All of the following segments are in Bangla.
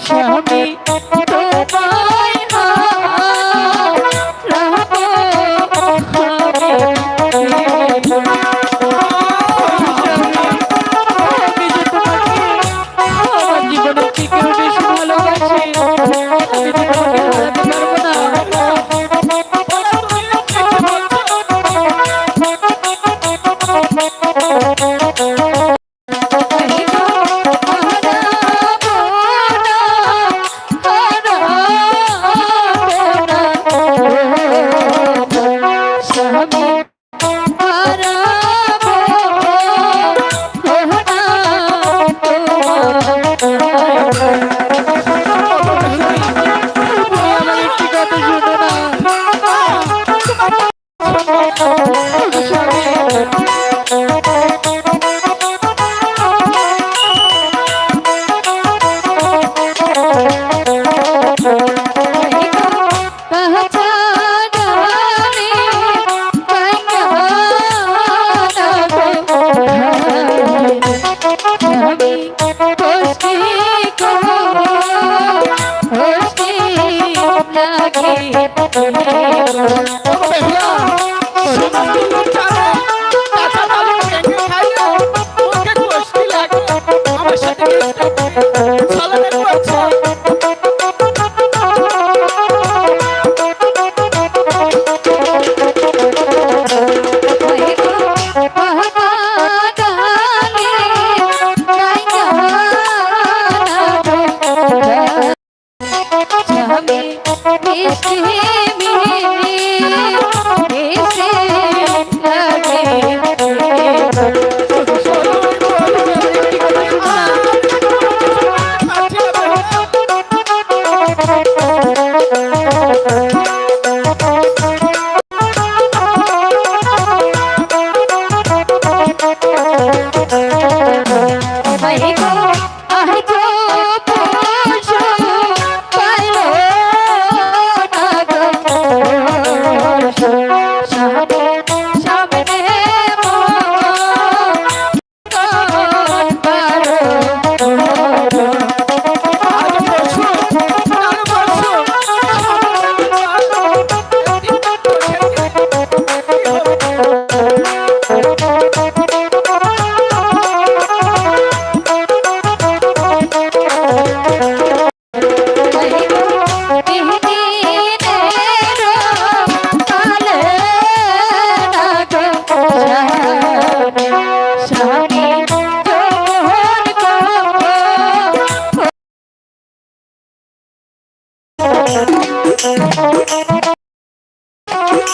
স্বামী তোমায় জীবনের থেকেও বেশি ভালোবাসি রাখি Thank you.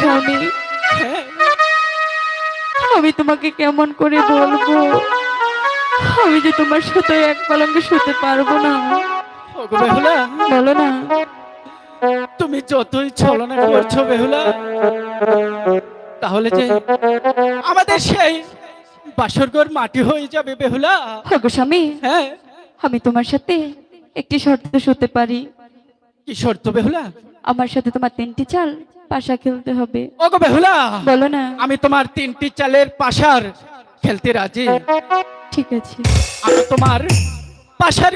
স্বামী। আমি তোমাকে কেমন করে বলব? আমি যে তোমার সাথে এক পালঙ্কে শুতে পারব না। বলো না। তুমি যতই ছলনা করছ বেহুলা তাহলে যে আমাদের সেই বাসরঘর মাটি হয়ে যাবে বেহুলা। স্বামী হ্যাঁ। আমি তোমার সাথে একটি শর্ত শুতে পারি। কি শর্ত বেহুলা? আমার সাথে তোমার তিনটি চাল পাশা খেলতে হবে। ওগো বেহুলা! বলো না। আমি তোমার তিনটি চালের পাশার খেলতে রাজি। ঠিক আছে। আমি তোমার পাশার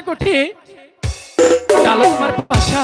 ডালো তোমার পাশা